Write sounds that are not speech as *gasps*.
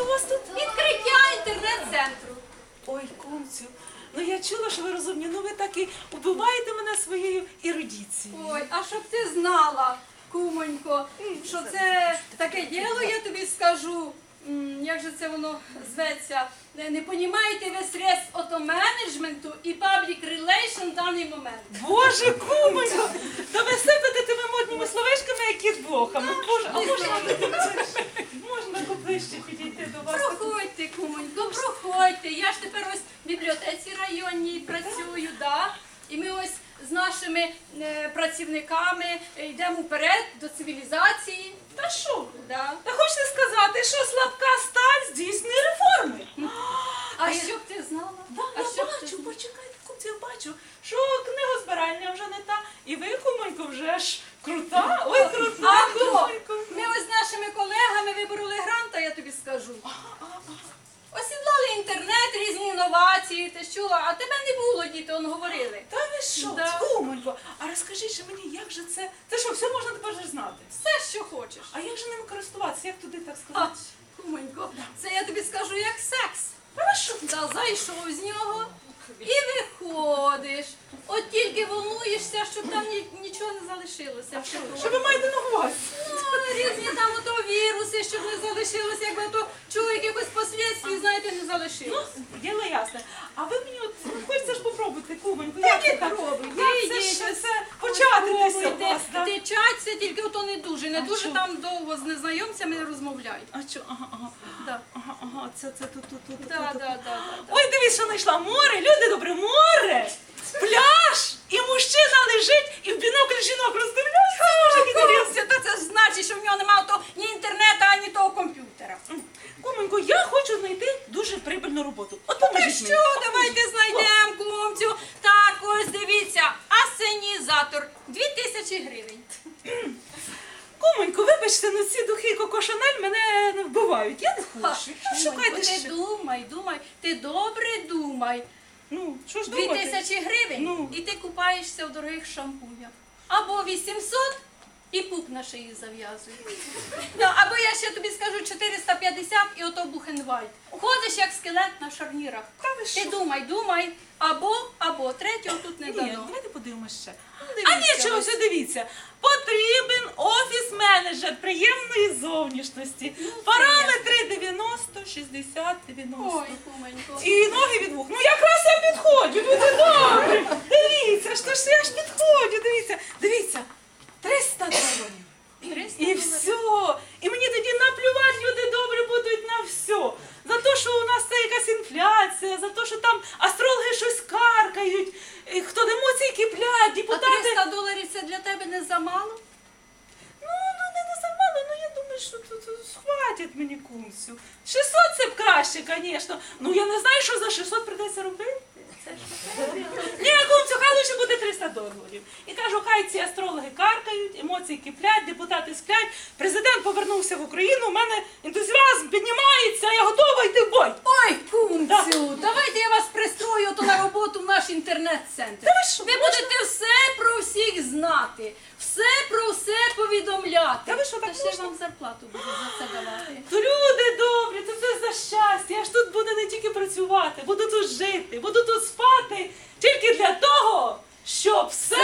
У вас тут Відкриття інтернет-центру. ой, кумцю. Ну я чула, що ви розумні. Ну ви так і убиваєте мене своєю ерудіцією. Ой, а щоб ти знала, кумонько, що це таке діло, я тобі скажу. М, Як же це воно зветься? Не, не понімаєте ви средств ото-менеджменту і паблік релейшн в даний момент. Боже, кумонько, та ви сипете тими модними словечками, як кіт блохами. Боже, а можна можна проходьте. Я ж тепер ось в бібліотеці районній працюю, да? І ми ось з нашими е, працівниками е, йдемо вперед до цивілізації. Та що? Да. Та хочете сказати, що слабка сталь здійснює реформи? А я- щоб ти знала? Да, а я щоб ти бачу, знала? почекайте, я бачу, що книгозбиральня вже не та, і ви, кумонько, вже ж крута, ой, крута, А то кумонько. ми ось з нашими колегами вибороли гранта, я тобі скажу. Осідлали інтернет, різні інновації, ти ж чула, а тебе не було, діти, он говорили. Та ви що, Да. кумонько, а розкажи ще мені, як же це, це що, все можна тепер вже знати? Все, що хочеш. А як же ними користуватися, як туди так А, сказати? кумонько, це я тобі скажу як секс. Та ви що? Да, зайшов з нього і виходиш. От тільки волнуєшся, щоб там ні- нічого не залишилося. Що ви маєте на увазі? Ну, різні там ото віруси, щоб не залишилося, якби то чув якихось послідствій, знаєте, не Ну, залишилось. діло ясне. А ви мені от ну, хочеться ж попробувати, кумонько, як це так? Пробуйте, Як це ось це початися у вас, да? Течаться, тільки ото не дуже. Не А дуже чому? там довго з незнайомцями розмовляють. А що, ага, ага, Да. Ага, це, тут, тут, тут, Да, тут, да, тут. да, да, да. Ой, дивись, що знайшла море, люди добре, море, пляж, і мужчина лежить, і в бінокль жінок роздивляється. Боже. Та це значить, що в нього немає то ні інтернету, ані того комп'ютера. Куменько, я хочу знайти дуже прибильну роботу. От Та поможіть мені. що, давайте знайдемо кумцю. Так, ось дивіться, асенізатор 2000 гривень. *clears throat* Куменько, вибачте, ну ці духи Коко Шанель мене не вбивають. Я не хочу. Ну, Шукайте Кумонько, ти ще. думай, думай, ти добре думай. Ну, що ж Дві думати? тисячі гривень Ну. і ти купаєшся в дорогих шампунях. Або 800 і на шиї зав'язує. Ну, або я ще тобі скажу 450 і ото Бухенвальд. Ходиш як скелет на шарнірах. Та ви Ти що? думай, думай, або, або третього тут не Ні, дано. давайте подивимося ще. А ні, чого, ось. все дивіться. Потрібен офіс-менеджер приємної зовнішності. Параметри 90, 60, 90. Ой, куменько. І ноги від вух. Ну якраз я підходжу, люди добрі. Дивіться, що ж я ж підходжу, дивіться, дивіться. 300 доларів. 300 І доларів. все. І мені тоді наплювати люди добрі будуть на все. За те, що у нас це якась інфляція, за те, що там астрологи щось каркають, і хто емоції киплять, А депутати. 300 доларів це для тебе не замало? Ну, ну не, не замало, ну я думаю, що тут тут схватять мені кумцю. 600 це б краще, звісно. Ну я не знаю, що за 600 придеться робити. Це ж Ні, кумцю, хай лише буде 300 доларів. І кажу, хай ці астрологи каркають, емоції киплять, депутати сплять. Президент повернувся в Україну, у мене ентузіазм піднімається, я готова йти в бой. Ой, кумцю, давайте я вас пристрою то на роботу в наш інтернет-центр. Та ви що, Ви будете все про всіх знати, все про все повідомляти. Та ви що, так Та ще можна? вам зарплату будуть за це давати. *gasps* То люди добрі, то це за щастя. Я ж тут буду не тільки працювати, буду тут жити, буду тут спати тільки для того, щоб все